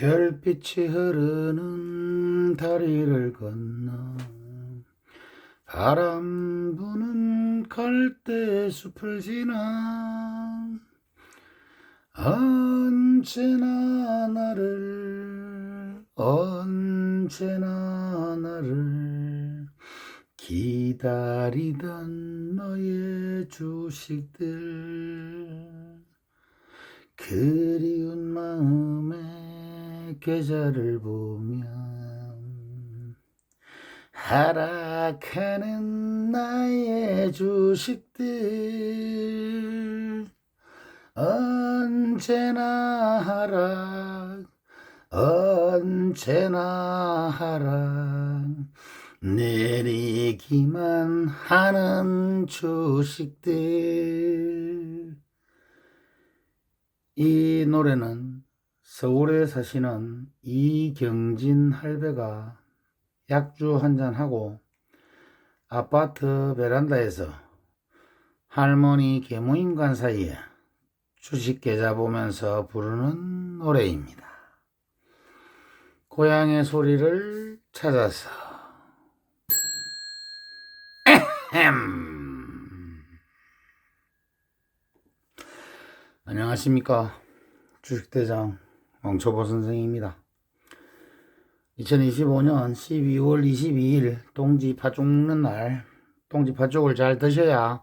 별빛이 흐르는 다리를 건너 바람 부는 갈대 숲을 지나 언제나 나를 언제나 나를 기다리던 너의 주식들. 그리운 마음에 계절을 보면 하락하는 나의 주식들 언제나 하락 언제나 하락. 내리기만 하는 주식들. 이 노래는 서울에 사시는 이경진 할배가 약주 한잔 하고 아파트 베란다에서 할머니 계모인간 사이에 주식 계좌 보면서 부르는 노래입니다. 고향의 소리를 찾아서. 안녕하십니까 주식대장 왕초보 선생입니다. 2025년 12월 22일 동지 팥죽 먹는 날 동지 팥죽을 잘 드셔야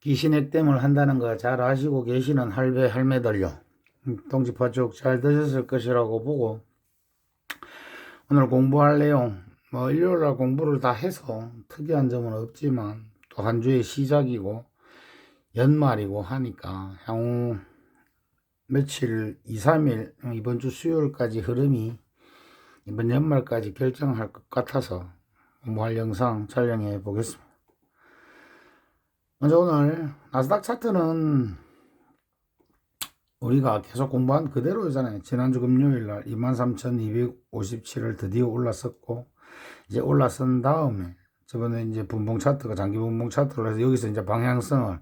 기신액땜을 한다는 거 잘 아시고 계시는 할배 할매들요 음, 동지 팥죽 잘 드셨을 것이라고 보고 오늘 공부할 내용 뭐 일요일날 공부를 다 해서 특이한 점은 없지만 또 한 주의 시작이고 연말이고 하니까 향후 며칠 2, 3일 이번 주 수요일까지 흐름이 이번 연말까지 결정할 것 같아서 공부할 영상 촬영해 보겠습니다. 먼저 오늘 나스닥 차트는 우리가 계속 공부한 그대로잖아요. 지난주 금요일 날 23,257을 드디어 올랐었고 이제 올라선 다음에 저번에 이제 분봉 차트가 장기 분봉 차트로 해서 여기서 이제 방향성을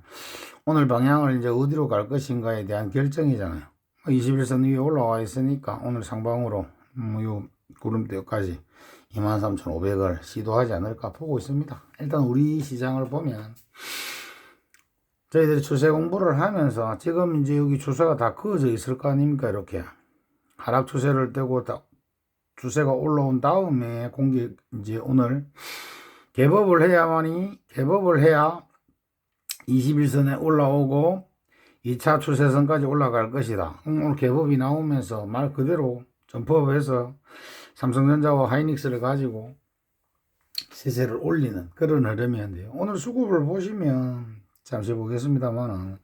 오늘 방향을 이제 어디로 갈 것인가에 대한 결정이잖아요. 21선 위에 올라와 있으니까 오늘 상방으로 음, 요 구름대까지 23,500을 시도하지 않을까 보고 있습니다. 일단 우리 시장을 보면 저희들이 추세 공부를 하면서 지금 이제 여기 추세가 다 그어져 있을 거 아닙니까? 이렇게 하락 추세를 떼고 다 추세가 올라온 다음에 공개 이제 오늘 개법을 해야만이 개법을 해야 21선에 올라오고 2차 추세선까지 올라갈 것이다. 오늘 개법이 나오면서 말 그대로 점프업해서 삼성전자와 하이닉스를 가지고 시세를 올리는 그런 흐름이었는데요. 오늘 수급을 보시면 잠시 보겠습니다만은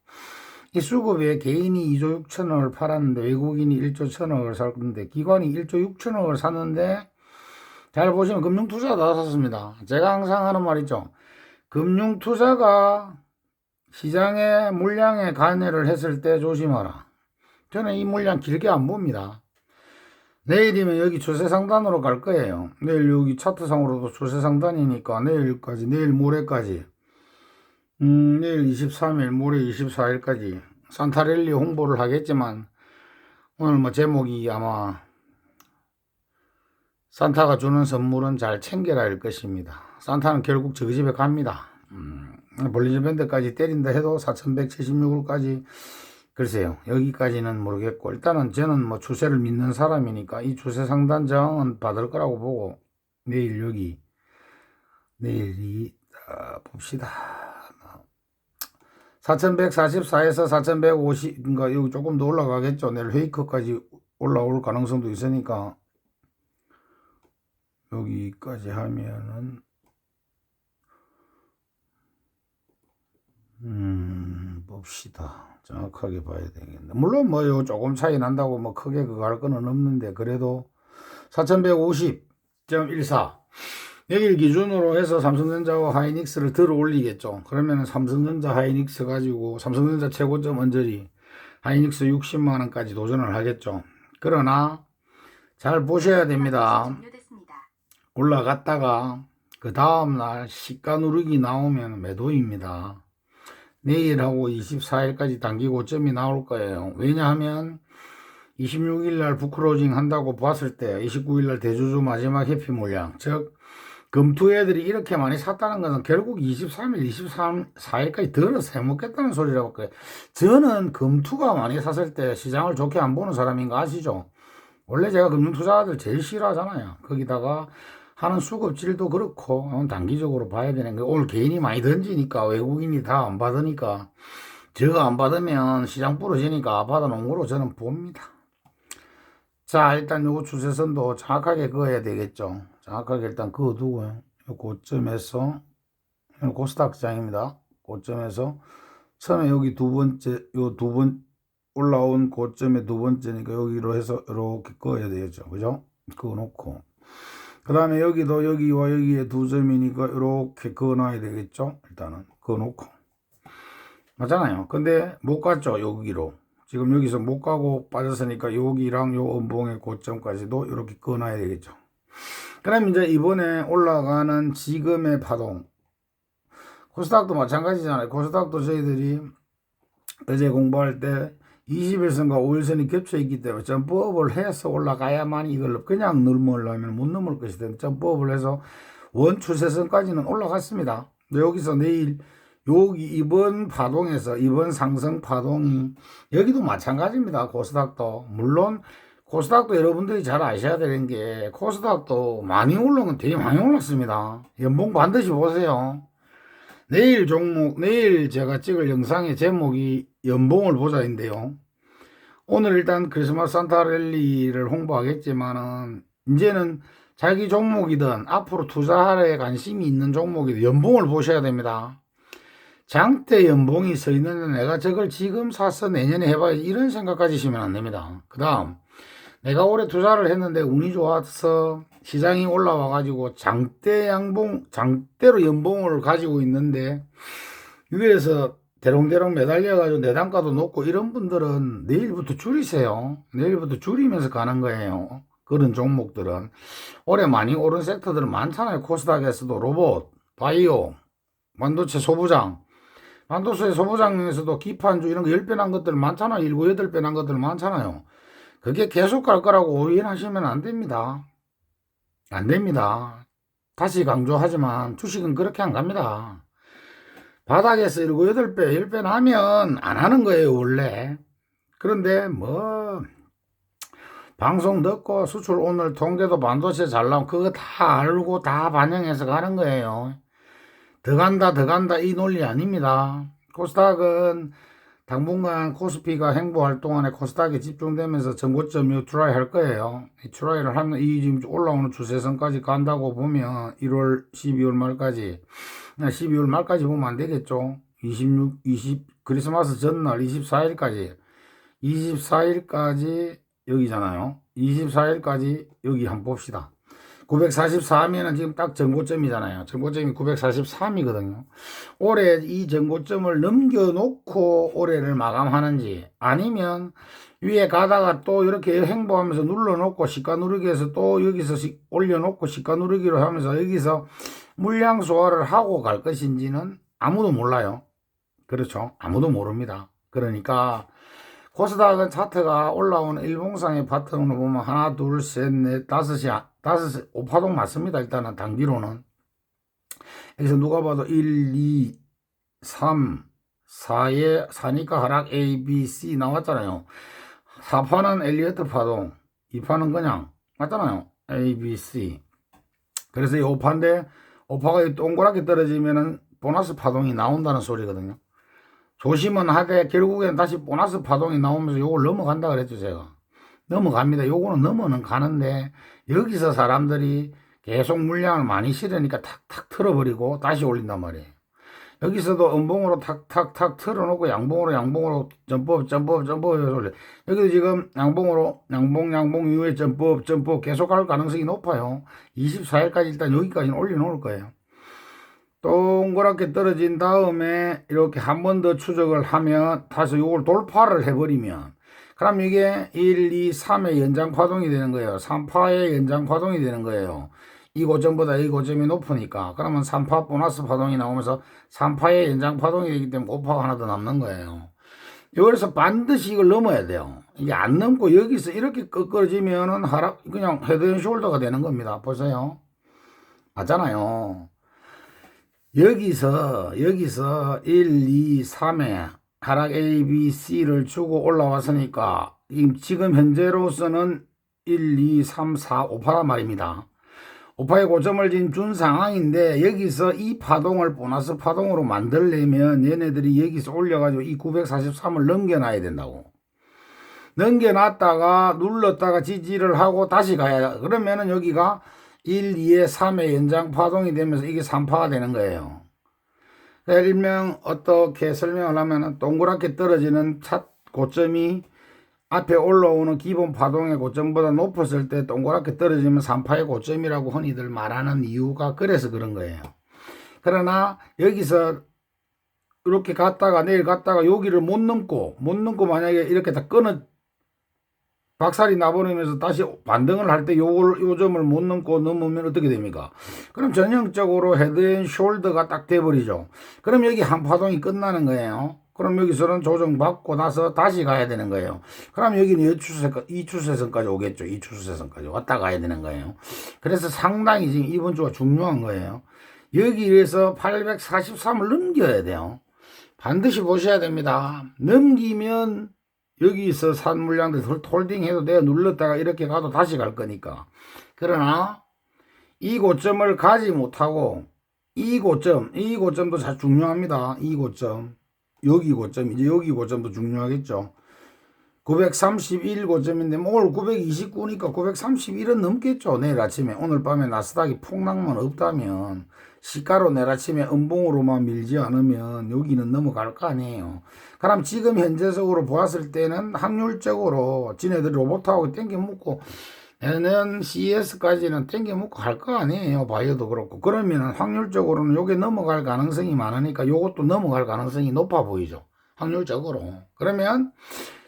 이 수급에 개인이 2조 6천억을 팔았는데 외국인이 1조 1천억을 샀는데 기관이 1조 6천억을 샀는데 잘 보시면 금융투자가 다 샀습니다. 제가 항상 하는 말 있죠. 금융투자가 시장의 물량에 관여를 했을 때 조심하라. 저는 이 물량 길게 안 봅니다. 내일이면 여기 추세 상단으로 갈 거예요. 내일 여기 차트상으로도 추세 상단이니까 내일까지, 내일 모레까지, 음, 내일 23일, 모레 24일까지 산타랠리 홍보를 하겠지만 오늘 뭐 제목이 아마 산타가 주는 선물은 잘 챙겨라 일 것입니다. 산타는 결국 저희 집에 갑니다. 음, 볼리전 밴드까지 때린다 해도 4176일까지 글쎄요. 여기까지는 모르겠고 일단은 저는 뭐 추세를 믿는 사람이니까 이 추세 상단장은 받을 거라고 보고 내일 여기 내일이 어, 봅시다. 4144에서 4150 그러니까 여기 조금 더 올라가겠죠. 내일 회이커까지 올라올 가능성도 있으니까 여기까지 하면은 음 봅시다. 정확하게 봐야 되겠네. 물론 뭐 요 조금 차이 난다고 뭐 크게 그거 할 거는 없는데 그래도 4150.14 여기를 기준으로 해서 삼성전자와 하이닉스를 들어 올리겠죠. 그러면 삼성전자 하이닉스 가지고 삼성전자 최고점 언저리 하이닉스 60만 원까지 도전을 하겠죠. 그러나 잘 보셔야 됩니다. 올라갔다가 그 다음날 시가 누르기 나오면 매도입니다. 내일하고 24일까지 단기 고점이 나올 거예요. 왜냐하면 26일 날 부크로징 한다고 봤을 때 29일 날 대주주 마지막 해피 물량 즉 금투 애들이 이렇게 많이 샀다는 것은 결국 23일, 23, 4일까지 덜어서 해먹겠다는 소리라고 그래. 저는 금투가 많이 샀을 때 시장을 좋게 안 보는 사람인 거 아시죠? 원래 제가 금융투자들 제일 싫어하잖아요. 거기다가 하는 수급질도 그렇고 어, 단기적으로 봐야 되는 거 오늘 개인이 많이 던지니까 외국인이 다 안 받으니까 저거 안 받으면 시장 부러지니까 받아놓은 거로 저는 봅니다. 자 일단 요거 추세선도 정확하게 그어야 되겠죠. 정확하게 일단 그어두고요. 요 고점에서 이건 코스닥 장입니다. 고점에서 처음에 여기 두 번째 요 두 번 올라온 고점의 두 번째니까 여기로 해서 이렇게 그어야 되겠죠. 그죠? 그어 놓고 그 다음에 여기도 여기와 여기에 두 점이니까 이렇게 그어놔야 되겠죠. 일단은 그어놓고 맞잖아요. 근데 못 갔죠. 여기로 지금 여기서 못 가고 빠졌으니까 여기랑 요 음봉의 고점까지도 이렇게 그어놔야 되겠죠. 그럼 이제 이번에 올라가는 지금의 파동 코스닥도 마찬가지잖아요. 코스닥도 저희들이 어제 공부할 때 20일선과 5일선이 겹쳐 있기 때문에 점프업을 해서 올라가야만 이걸 그냥 넘으려면 못 넘을 것이다. 점프업을 해서 원 추세선까지는 올라갔습니다. 여기서 내일 여기 이번 파동에서 이번 상승 파동이 여기도 마찬가지입니다. 코스닥도 물론 코스닥도 여러분들이 잘 아셔야 되는 게 코스닥도 많이 올라온 건 되게 많이 올랐습니다. 연봉 반드시 보세요. 내일 종목, 내일 제가 찍을 영상의 제목이 연봉을 보자인데요. 오늘 일단 크리스마스 산타 랠리를 홍보하겠지만은, 이제는 자기 종목이든 앞으로 투자할에 관심이 있는 종목이든 연봉을 보셔야 됩니다. 장대 연봉이 서 있는데 내가 저걸 지금 사서 내년에 해봐야지 이런 생각 가지시면 안 됩니다. 그 다음, 내가 올해 투자를 했는데 운이 좋아서 시장이 올라와 가지고 장대 양봉 장대로 연봉을 가지고 있는데 위에서 대롱대롱 매달려 가지고 내 단가도 높고 이런 분들은 내일부터 줄이세요. 내일부터 줄이면서 가는 거예요. 그런 종목들은 올해 많이 오른 섹터들은 많잖아요. 코스닥에서도 로봇, 바이오, 반도체 소부장, 반도체 소부장에서도 기판주 이런 거 10배 난 것들 많잖아요. 7, 8배 난 것들 많잖아요. 그게 계속 갈 거라고 오인하시면 안 됩니다. 안 됩니다. 다시 강조하지만 주식은 그렇게 안 갑니다. 바닥에서 7, 8배, 10배 나면 안 하는 거예요, 원래. 그런데 뭐 방송 듣고 수출 오늘 통계도 반도체 잘 나오고 그거 다 알고 다 반영해서 가는 거예요. 더 간다, 더 간다 이 논리 아닙니다. 코스닥은 당분간 코스피가 행보할 동안에 코스닥에 집중되면서 전고점 이 트라이 할 거예요. 이 트라이를 하면 이 지금 올라오는 추세선까지 간다고 보면 1월, 12월 말까지 12월 말까지 보면 안 되겠죠. 26, 20 크리스마스 전날 24일까지 24일까지 여기잖아요. 24일까지 여기 한번 봅시다. 944면은 지금 딱 전고점이잖아요. 전고점이 943이거든요. 올해 이 전고점을 넘겨놓고 올해를 마감하는지 아니면 위에 가다가 또 이렇게 행보하면서 눌러놓고 시가 누르기에서 또 여기서 시, 올려놓고 시가 누르기로 하면서 여기서 물량 소화를 하고 갈 것인지는 아무도 몰라요. 그렇죠. 아무도 모릅니다. 그러니까 코스닥은 차트가 올라오는 일봉상의 파트너로 보면 하나, 둘, 셋, 넷, 다섯이, 다섯, 오파동 맞습니다. 일단은 단기로는. 여기서 누가 봐도 1, 2, 3, 4에, 4니까 하락 A, B, C 나왔잖아요. 4파는 엘리어트 파동, 2파는 그냥, 맞잖아요. A, B, C. 그래서 이 5파인데, 5파가 동그랗게 떨어지면은 보너스 파동이 나온다는 소리거든요. 조심은 하되 결국엔 다시 보너스 파동이 나오면서 요걸 넘어간다 그랬죠 제가 넘어갑니다. 요거는 넘어는 가는데 여기서 사람들이 계속 물량을 많이 실으니까 탁탁 틀어버리고 다시 올린단 말이에요. 여기서도 음봉으로 탁탁탁 틀어놓고 양봉으로 양봉으로 점법 점법 점법 해서 올려. 여기도 지금 양봉으로 양봉 양봉 이후에 점법 점법 계속 갈 가능성이 높아요. 24일까지 일단 여기까지는 올려놓을 거예요. 동그랗게 떨어진 다음에 이렇게 한 번 더 추적을 하면 다시 이걸 돌파를 해버리면 그럼 이게 1, 2, 3의 연장 파동이 되는 거예요. 3파의 연장 파동이 되는 거예요. 이 고점보다 이 고점이 높으니까 그러면 3파 보너스 파동이 나오면서 3파의 연장 파동이 되기 때문에 5파가 하나 더 남는 거예요. 여기서 반드시 이걸 넘어야 돼요. 이게 안 넘고 여기서 이렇게 꺾어지면은 하락 그냥 헤드앤 숄더가 되는 겁니다. 보세요. 맞잖아요. 여기서 여기서 1, 2, 3에 하락 A, B, C를 주고 올라왔으니까 지금 현재로서는 1, 2, 3, 4, 5파란 말입니다. 5파의 고점을 지금 준 상황인데 여기서 이 파동을 보너스 파동으로 만들려면 얘네들이 여기서 올려가지고 이 943을 넘겨놔야 된다고. 넘겨놨다가 눌렀다가 지지를 하고 다시 가야 그러면은 여기가 1, 2에 3의 연장 파동이 되면서 이게 3파가 되는 거예요. 일명 어떻게 설명을 하면은 동그랗게 떨어지는 첫 고점이 앞에 올라오는 기본 파동의 고점보다 높았을 때 동그랗게 떨어지면 3파의 고점이라고 흔히들 말하는 이유가 그래서 그런 거예요. 그러나 여기서 이렇게 갔다가 내일 갔다가 여기를 못 넘고 못 넘고 만약에 이렇게 다 끊어 박살이 나버리면서 다시 반등을 할 때 요걸 요 점을 못 넘고 넘으면 어떻게 됩니까? 그럼 전형적으로 헤드앤숄더가 딱 돼버리죠. 그럼 여기 한 파동이 끝나는 거예요. 그럼 여기서는 조정받고 나서 다시 가야 되는 거예요. 그럼 여기는 이 추세, 이 추세선까지 오겠죠. 이 추세선까지 왔다 가야 되는 거예요. 그래서 상당히 지금 이번 주가 중요한 거예요. 여기에서 843을 넘겨야 돼요. 반드시 보셔야 됩니다. 넘기면 여기서 산 물량들 홀딩 해도 내가 눌렀다가 이렇게 가도 다시 갈 거니까. 그러나 이 고점을 가지 못하고 이 고점, 이 고점도 자 중요합니다. 이 고점. 여기 고점, 이제 여기 고점도 중요하겠죠. 931 고점인데 뭐 오늘 929니까 931은 넘겠죠. 내일 아침에 오늘 밤에 나스닥이 폭락만 없다면 시가로 내일 아침에 음봉으로만 밀지 않으면 여기는 넘어갈 거 아니에요. 그럼 지금 현재적으로 보았을 때는 확률적으로 지네들 로봇하고 땡겨 묶고 내년 CES까지는 땡겨 묶고 할거 아니에요. 바이오도 그렇고. 그러면 확률적으로는 요게 넘어갈 가능성이 많으니까 요것도 넘어갈 가능성이 높아 보이죠. 확률적으로. 그러면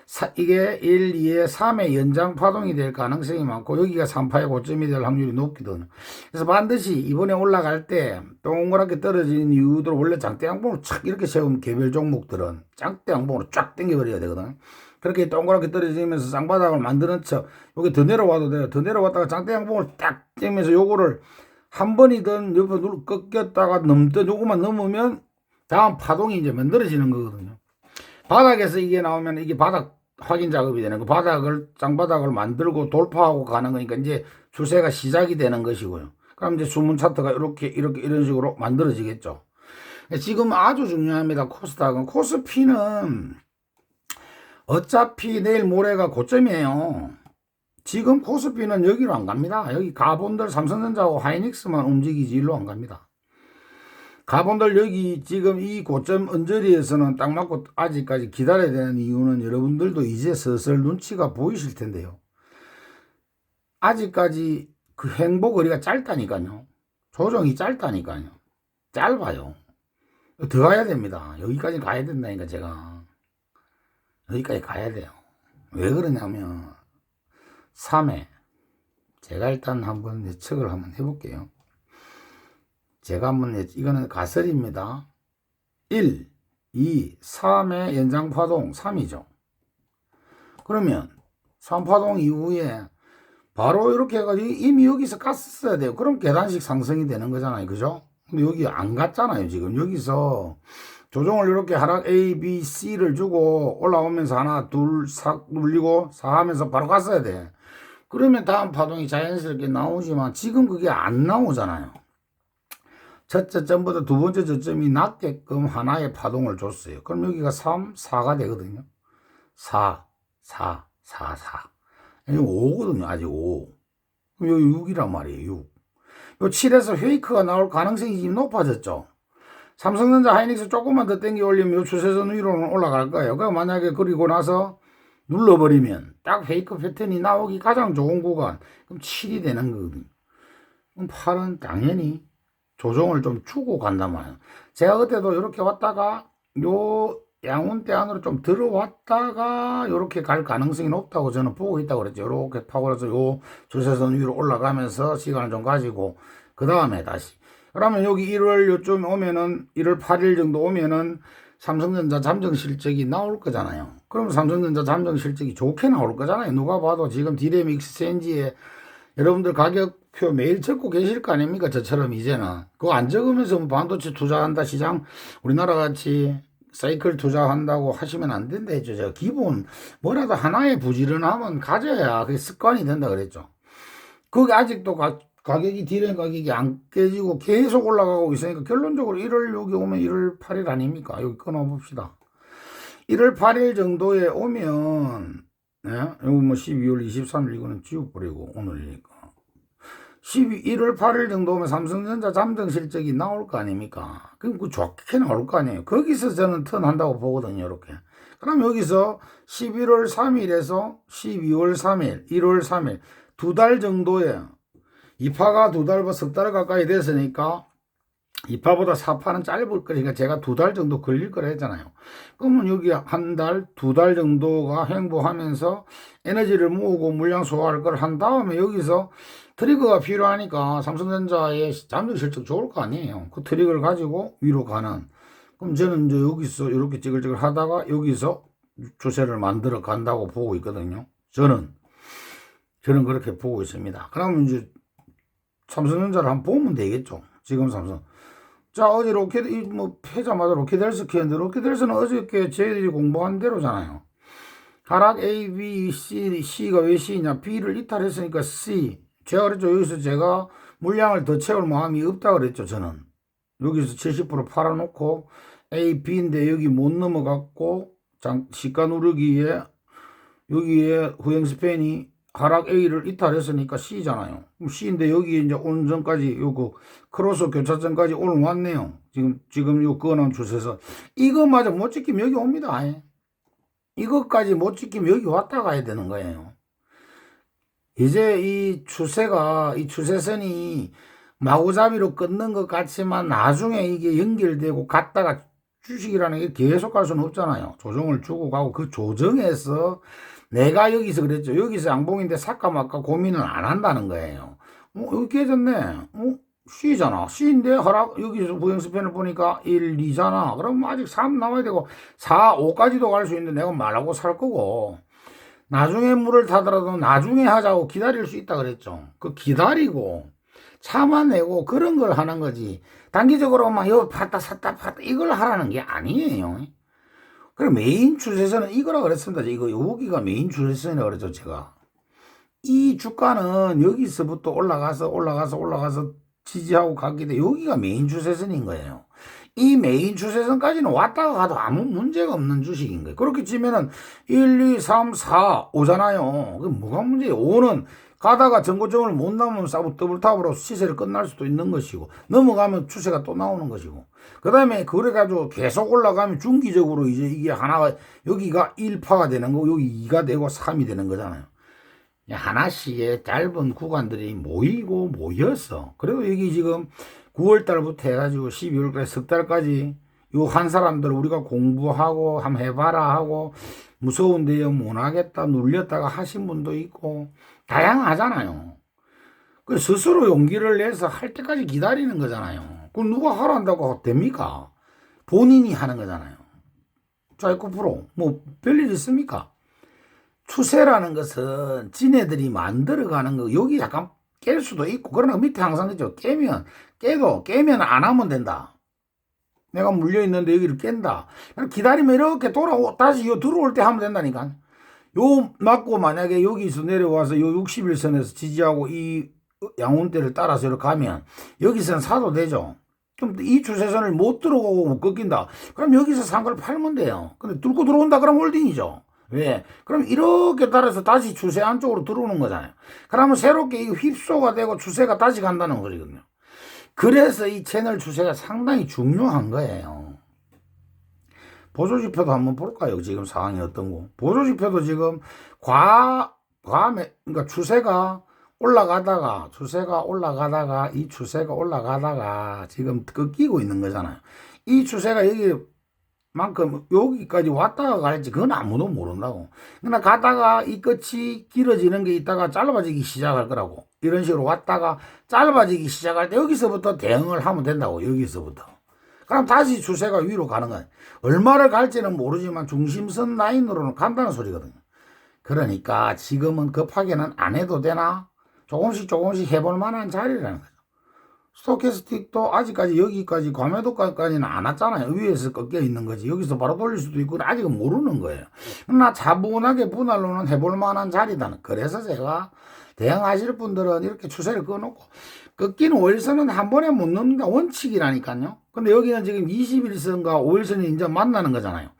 사, 이게 1, 2에 3의 연장 파동이 될 가능성이 많고 여기가 3파의 고점이 될 확률이 높거든요. 그래서 반드시 이번에 올라갈 때 동그랗게 떨어지는 이유들 원래 장대 양봉으로 착 이렇게 세운 개별 종목들은 장대 양봉으로 쫙 당겨버려야 되거든. 그렇게 동그랗게 떨어지면서 쌍바닥을 만드는 척 여기 더 내려와도 돼요. 더 내려왔다가 장대 양봉을 딱 떼면서 요거를 한 번이든 눌 꺾였다가 넘든 요거만 넘으면 다음 파동이 이제 만들어지는 거거든요. 바닥에서 이게 나오면 이게 바닥 확인 작업이 되는 거 바닥을 짱바닥을 만들고 돌파하고 가는 거니까 이제 추세가 시작이 되는 것이고요. 그럼 이제 주문 차트가 이렇게 이렇게 이런 식으로 만들어지겠죠. 지금 아주 중요합니다. 코스닥은 코스피는 어차피 내일 모레가 고점이에요. 지금 코스피는 여기로 안 갑니다. 여기 가본들 삼성전자하고 하이닉스만 움직이지 일로 안 갑니다. 가본들 여기 지금 이 고점 언저리에서는 딱 맞고 아직까지 기다려야 되는 이유는 여러분들도 이제 슬슬 눈치가 보이실 텐데요. 아직까지 그 행보 거리가 짧다니까요. 조정이 짧다니까요. 짧아요. 더 가야 됩니다. 여기까지 가야 된다니까 제가. 여기까지 가야 돼요. 왜 그러냐면 3회 제가 일단 한번 예측을 한번 해볼게요. 제가 한번 예 이거는 가설입니다. 1, 2, 3의 연장파동 3이죠. 그러면 3파동 이후에 바로 이렇게 해가지고 이미 여기서 갔었어야 돼요. 그럼 계단식 상승이 되는 거잖아요. 그죠? 근데 여기 안 갔잖아요. 지금 여기서 조정을 이렇게 하락 A, B, C를 주고 올라오면서 하나, 둘, 싹 눌리고 사 하면서 바로 갔어야 돼. 그러면 다음 파동이 자연스럽게 나오지만 지금 그게 안 나오잖아요. 첫째 점보다 두 번째 저점이 낮게끔 하나의 파동을 줬어요. 그럼 여기가 3, 4가 되거든요. 4, 4, 4, 4. 여기 5거든요. 아직 5. 그럼 여기 6이란 말이에요. 6. 요 7에서 페이크가 나올 가능성이 지금 높아졌죠. 삼성전자 하이닉스 조금만 더 땡겨 올리면 요 추세선 위로는 올라갈 거예요. 그럼 만약에 그리고 나서 눌러버리면 딱 페이크 패턴이 나오기 가장 좋은 구간. 그럼 7이 되는 거거든요. 그럼 8은 당연히 조정을 좀 주고 간단 말이에요. 제가 그때도 이렇게 왔다가 요 양운대 안으로 좀 들어왔다가 이렇게 갈 가능성이 높다고 저는 보고 있다고 그랬죠. 이렇게 파고라서 요 주세선 위로 올라가면서 시간을 좀 가지고 그 다음에 다시. 그러면 여기 1월 요쯤 오면은 1월 8일 정도 오면은 삼성전자 잠정 실적이 나올 거잖아요. 그럼 삼성전자 잠정 실적이 좋게 나올 거잖아요. 누가 봐도 지금 디램 익스체인지에 여러분들 가격 표 매일 적고 계실 거 아닙니까? 저처럼 이제는. 그거 안 적으면서 뭐 반도체 투자한다, 시장, 우리나라 같이 사이클 투자한다고 하시면 안 된다 했죠. 제가 기본 뭐라도 하나의 부지런함은 가져야 그게 습관이 된다 그랬죠. 그게 아직도 가, 가격이 디램 가격이 안 깨지고 계속 올라가고 있으니까 결론적으로 1월 여기 오면 1월 8일 아닙니까? 여기 끊어봅시다. 1월 8일 정도에 오면 예? 이거 뭐 12월 23일 이거는 지워버리고 오늘이니까 12, 1월 8일 정도 오면 삼성전자 잠정 실적이 나올 거 아닙니까? 그럼 그 좋게 나올 거 아니에요. 거기서 저는 턴한다고 보거든요. 이렇게. 그럼 여기서 11월 3일에서 12월 3일, 1월 3일 두 달 정도에 이파가 두 달, 석달 가까이 됐으니까 이파보다 사파는 짧을 거니까 제가 두 달 정도 걸릴 거라 했잖아요. 그러면 여기 한 달, 두 달 정도가 행보하면서 에너지를 모으고 물량 소화할 걸 한 다음에 여기서 트리거가 필요하니까 삼성전자의 잠정 실적 좋을 거 아니에요. 그 트리거를 가지고 위로 가는. 그럼 저는 이제 여기서 이렇게 찌글찌글 하다가 여기서 추세를 만들어 간다고 보고 있거든요. 저는. 저는 그렇게 보고 있습니다. 그러면 이제 삼성전자를 한번 보면 되겠죠. 지금 삼성. 자, 어제 로켓, 이 뭐, 패자마자 로켓헬스 키는데 로켓헬스는 어저께 저희들이 공부한 대로잖아요. 하락 A, B, C, C가 왜 C냐? B를 이탈했으니까 C. 제가 그랬죠. 여기서 제가 물량을 더 채울 마음이 없다 그랬죠. 저는. 여기서 70% 팔아놓고 A, B인데 여기 못 넘어갔고, 장, 시가 누르기에 여기에 후행 스팬이 하락 A를 이탈했으니까 C잖아요. C인데 여기 이제 오는 전까지 요거 크로스 교차점까지 오늘 왔네요. 지금 지금 요 끊은 추세선 이거마저 못 지키면 여기 옵니다. 아예. 이것까지 못 지키면 여기 왔다 가야 되는 거예요. 이제 이 추세가 이 추세선이 마구잡이로 끊는 것 같지만 나중에 이게 연결되고 갔다가 주식이라는 게 계속 갈 수는 없잖아요. 조정을 주고 가고 그 조정에서 내가 여기서 그랬죠. 여기서 양봉인데 살까 말까 고민을 안 한다는 거예요. 어, 여기 깨졌네. 어? C잖아. C인데 허락, 여기서 부행스편을 보니까 1, 2잖아. 그럼 아직 3 남아야 되고 4, 5까지도 갈 수 있는데 내가 말하고 살 거고. 나중에 물을 타더라도 나중에 하자고 기다릴 수 있다 그랬죠. 그 기다리고 참아내고 그런 걸 하는 거지. 단기적으로 막 여기 팠다 샀다 팠다 이걸 하라는 게 아니에요. 그럼 메인 추세선은 이거라 그랬습니다. 이거 여기가 메인 추세선이라 그랬죠, 제가. 이 주가는 여기서부터 올라가서 올라가서 올라가서 지지하고 가게 돼. 여기가 메인 추세선인 거예요. 이 메인 추세선까지는 왔다가 가도 아무 문제가 없는 주식인 거예요. 그렇게 치면은 1, 2, 3, 4, 5잖아요. 그 뭐가 문제예요? 5는 가다가 전고점을 못 넘으면 싸고 더블탑으로 시세를 끝날 수도 있는 것이고 넘어가면 추세가 또 나오는 것이고 그 다음에 그래가지고 계속 올라가면 중기적으로 이제 이게 하나가 여기가 1파가 되는 거고 여기 2가 되고 3이 되는 거잖아요. 하나씩의 짧은 구간들이 모이고 모였어. 그리고 여기 지금 9월 달부터 해가지고 12월까지 석 달까지 요 한 사람들 우리가 공부하고 한번 해봐라 하고 무서운데요 못하겠다 눌렸다가 하신 분도 있고 다양하잖아요. 그 스스로 용기를 내서 할 때까지 기다리는 거잖아요. 그럼 누가 하란다고 됩니까? 본인이 하는 거잖아요. 자이코 프로 뭐 별일 있습니까? 추세라는 것은 지네들이 만들어가는 거 여기 약간 깰 수도 있고 그러나 밑에 항상 그죠 깨면 깨도 깨면 안 하면 된다. 내가 물려 있는데 여기를 깬다. 기다리면 이렇게 돌아오 다시 요 들어올 때 하면 된다니까. 요 맞고 만약에 여기서 내려와서 요 61선에서 지지하고 이 양운대를 따라서 이렇게 가면 여기서는 사도 되죠. 그럼 이 추세선을 못 들어가고 못 꺾인다. 그럼 여기서 산 걸 팔면 돼요. 근데 뚫고 들어온다 그럼 홀딩이죠. 왜? 그럼 이렇게 따라서 다시 추세 안쪽으로 들어오는 거잖아요. 그러면 새롭게 이 휩소가 되고 추세가 다시 간다는 거거든요. 그래서 이 채널 추세가 상당히 중요한 거예요. 보조지표도 한번 볼까요? 지금 상황이 어떤 거? 보조지표도 지금 과, 과, 그러니까 추세가 올라가다가, 추세가 올라가다가, 이 추세가 올라가다가 지금 꺾이고 있는 거잖아요. 이 추세가 여기 만큼 여기까지 왔다가 갈지 그건 아무도 모른다고. 그러나 가다가 이 끝이 길어지는 게 있다가 짧아지기 시작할 거라고. 이런 식으로 왔다가 짧아지기 시작할 때 여기서부터 대응을 하면 된다고. 여기서부터. 그럼 다시 추세가 위로 가는 거예요. 얼마를 갈지는 모르지만 중심선 라인으로는 간다는 소리거든요. 그러니까 지금은 급하게는 안 해도 되나? 조금씩 조금씩 해볼 만한 자리라는 거죠. 스토캐스틱도 아직까지 여기까지 과매도까지는 안 왔잖아요. 위에서 꺾여 있는 거지. 여기서 바로 돌릴 수도 있고 아직은 모르는 거예요. 그러나 차분하게 분할로는 해볼 만한 자리다. 그래서 제가 대응하실 분들은 이렇게 추세를 끊어놓고 꺾이는 5일선은 한 번에 못 넣는다 원칙이라니까요. 근데 여기는 지금 21선과 5일선이 이제 만나는 거잖아요.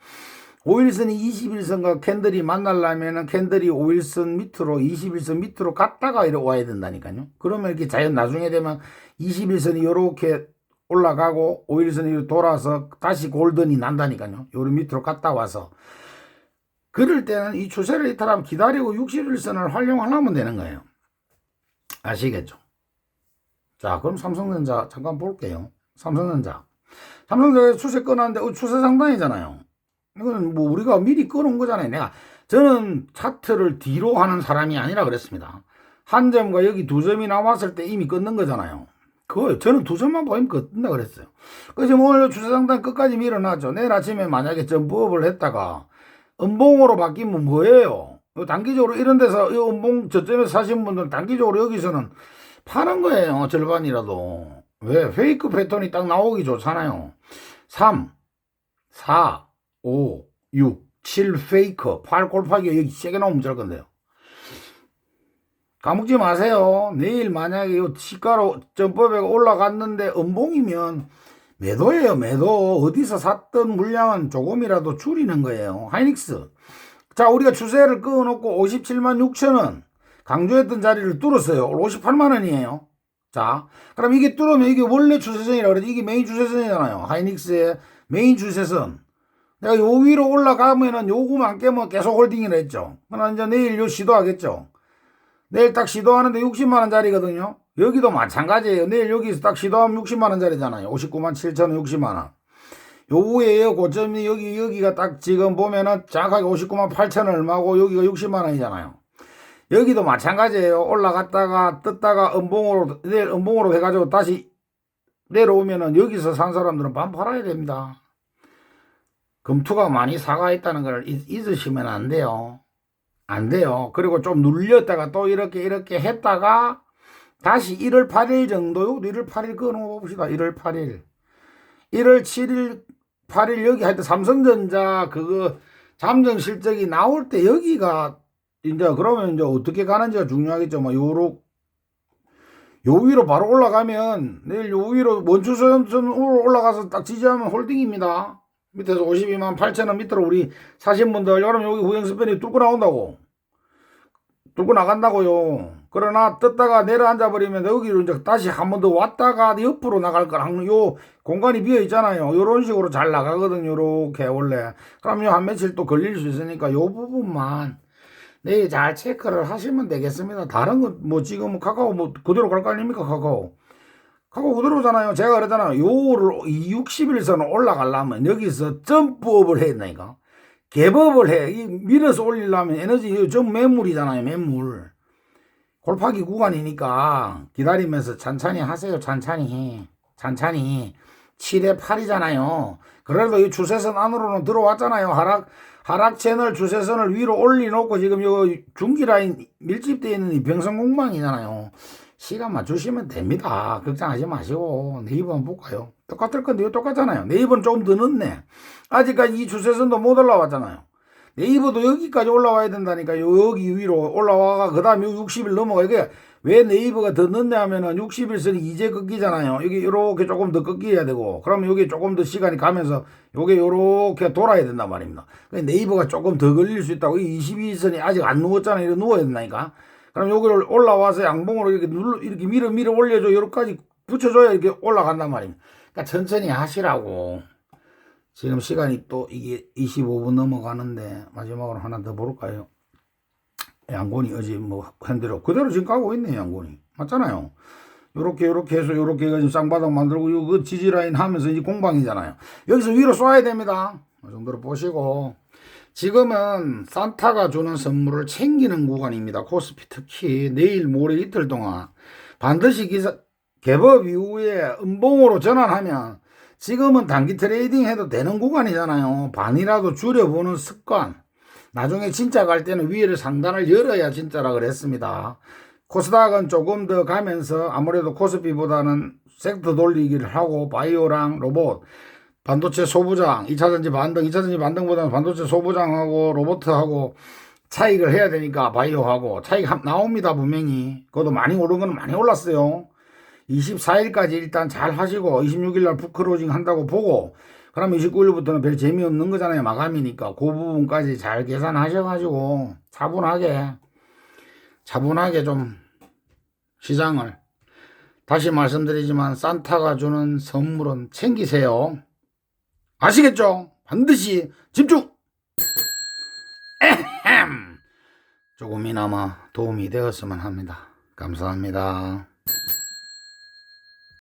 5일선이 21선과 캔들이 만나려면은 캔들이 5일선 밑으로 21선 밑으로 갔다가 이렇게 와야 된다니까요. 그러면 이렇게 자연 나중에 되면 21선이 요렇게 올라가고 5일선이 돌아서 다시 골든이 난다니까요. 요런 밑으로 갔다 와서 그럴 때는 이 추세를 이탈하면 기다리고 61선을 활용하면 되는 거예요. 아시겠죠? 자, 그럼 삼성전자 잠깐 볼게요. 삼성전자. 삼성전자 추세 끊었는데 어, 추세 상단이잖아요. 이거는 뭐 우리가 미리 끊은 거잖아요. 내가 저는 차트를 뒤로 하는 사람이 아니라 그랬습니다. 한 점과 여기 두 점이 나왔을 때 이미 끊는 거잖아요. 그거요. 저는 두 점만 보이면 끊는다 그랬어요. 그래서 오늘 상단 끝까지 밀어놨죠. 내일 아침에 만약에 점프업을 했다가 음봉으로 바뀌면 뭐예요? 요 단기적으로 이런 데서 이 음봉 저점에서 사신 분들은 단기적으로 여기서는 파는 거예요. 절반이라도. 왜? 페이크 패턴이 딱 나오기 좋잖아요. 3, 4, 5, 6, 7 페이크. 8 골파기가 여기 세게 나오면 될 건데요. 까먹지 마세요. 내일 만약에 이 시가로 점법에 올라갔는데 음봉이면 매도예요, 매도. 어디서 샀던 물량은 조금이라도 줄이는 거예요. 하이닉스. 자, 우리가 추세를 끊어놓고 57만 6천 원 강조했던 자리를 뚫었어요. 58만 원이에요. 자, 그럼 이게 뚫으면 이게 원래 추세선이라 그러지. 이게 메인 추세선이잖아요. 하이닉스의 메인 추세선. 내가 요 위로 올라가면은 요구만 깨면 계속 홀딩이라 했죠. 그러나 이제 내일 요 시도하겠죠. 내일 딱 시도하는데 60만 원짜리거든요. 여기도 마찬가지예요. 내일 여기서 딱 시도하면 60만 원짜리잖아요. 59만 7천 원, 60만 원. 요 위에요. 고점이 여기 여기가 딱 지금 보면은 정확하게 59만 8천 원 얼마고 여기가 60만 원이잖아요. 여기도 마찬가지예요. 올라갔다가 떴다가 음봉으로 내일 음봉으로 해가지고 다시 내려오면은 여기서 산 사람들은 반 팔아야 됩니다. 금투가 많이 사가 있다는 걸 잊- 잊으시면 안 돼요. 안 돼요. 그리고 좀 눌렸다가 또 이렇게 이렇게 했다가 다시 1월 8일 정도, 1월 8일 끊어 봅시다. 1월 8일. 1월 7일, 8일 여기 하여튼 삼성전자 그거 잠정 실적이 나올 때 여기가 이제 그러면 이제 어떻게 가는지가 중요하겠죠. 뭐 요로 요 위로 바로 올라가면 내일 요 위로 원추선으로 올라가서 딱 지지하면 홀딩입니다. 밑에서 52만 8천 원 밑으로 우리 사신 분들 여러분 여기 우영스팬이 뚫고 나온다고 뚫고 나간다고요. 그러나 떴다가 내려앉아 버리면 여기로 이제 다시 한 번 더 왔다가 옆으로 나갈 거랑 요 공간이 비어 있잖아요. 요런 식으로 잘 나가거든요. 요렇게 원래. 그럼 요 한 며칠 또 걸릴 수 있으니까 요 부분만 내일 잘 체크를 하시면 되겠습니다. 다른 건 뭐 지금 카카오 뭐 그대로 갈 거 아닙니까 카카오. 카카오 그대로잖아요. 제가 그랬잖아요. 요를 이 60일선을 올라가려면 여기서 점프업을 해야 된다니까. 갭업을 해. 이 밀어서 올리려면 에너지 좀 매물이잖아요. 매물. 골파기 구간이니까 기다리면서 천천히 하세요. 천천히 해. 천천히. 7에 8이잖아요. 그래도 이 주세선 안으로는 들어왔잖아요. 하락, 하락 채널 주세선을 위로 올려놓고 지금 요 중기 라인 밀집되어 있는 이 병성공방이잖아요. 시간 맞추시면 됩니다. 걱정하지 마시고 네이버 한번 볼까요? 똑같을 건데 이거 똑같잖아요. 네이버는 조금 더 늦네. 아직까지 이 주세선도 못 올라왔잖아요. 네이버도 여기까지 올라와야 된다니까요. 여기 위로 올라와가 그 다음에 60일 넘어가 이게 왜 네이버가 더 늦냐 하면은 60일선이 이제 꺾이잖아요. 여기 이렇게 조금 더 꺾여야 되고 그러면 여기 조금 더 시간이 가면서 요게 요렇게 돌아야 된단 말입니다. 그러니까 네이버가 조금 더 걸릴 수 있다고 이 22선이 아직 안 누웠잖아요. 이거 누워야 된다니까. 그럼 여기를 올라와서 양봉으로 이렇게 눌러 이렇게 밀어 밀어 올려줘 요렇게까지 붙여줘야 이렇게 올라간단 말입니다. 그러니까 천천히 하시라고. 지금 시간이 또 이게 25분 넘어가는데 마지막으로 하나 더 볼까요? 양곤이 어제 뭐 핸들어 그대로 지금 가고 있네 양곤이 맞잖아요. 요렇게 요렇게 해서 요렇게 해가지고 쌍바닥 만들고 요그 지지라인 하면서 이제 공방이잖아요. 여기서 위로 쏴야 됩니다. 이 정도로 보시고 지금은 산타가 주는 선물을 챙기는 구간입니다. 코스피 특히 내일 모레 이틀 동안 반드시 기사 개법 이후에 음봉으로 전환하면 지금은 단기 트레이딩 해도 되는 구간이잖아요. 반이라도 줄여보는 습관. 나중에 진짜 갈 때는 위를 상단을 열어야 진짜라 그랬습니다. 코스닥은 조금 더 가면서 아무래도 코스피보다는 섹터 돌리기를 하고 바이오랑 로봇, 반도체 소부장, 2차전지 반등, 2차전지 반등보다는 반도체 소부장하고 로봇하고 차익을 해야 되니까 바이오하고 차익 함- 나옵니다 분명히. 그것도 많이 오른 건 많이 올랐어요. 24일까지 일단 잘 하시고 26일날 푸크로징 한다고 보고 그럼 29일부터는 별 재미없는 거잖아요 마감이니까 그 부분까지 잘 계산하셔가지고 차분하게 차분하게 좀 시장을 다시 말씀드리지만 산타가 주는 선물은 챙기세요 아시겠죠? 반드시 집중! 에헴! 조금이나마 도움이 되었으면 합니다. 감사합니다